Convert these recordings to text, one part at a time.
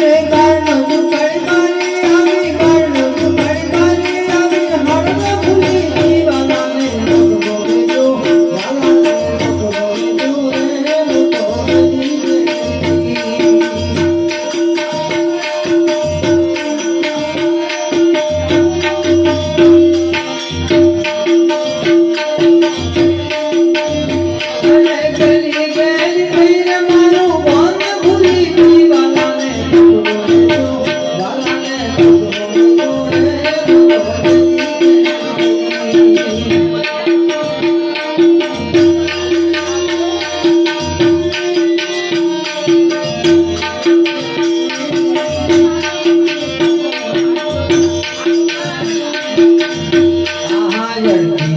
谁敢挡住谁的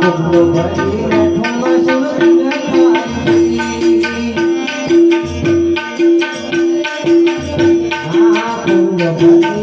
Thank you.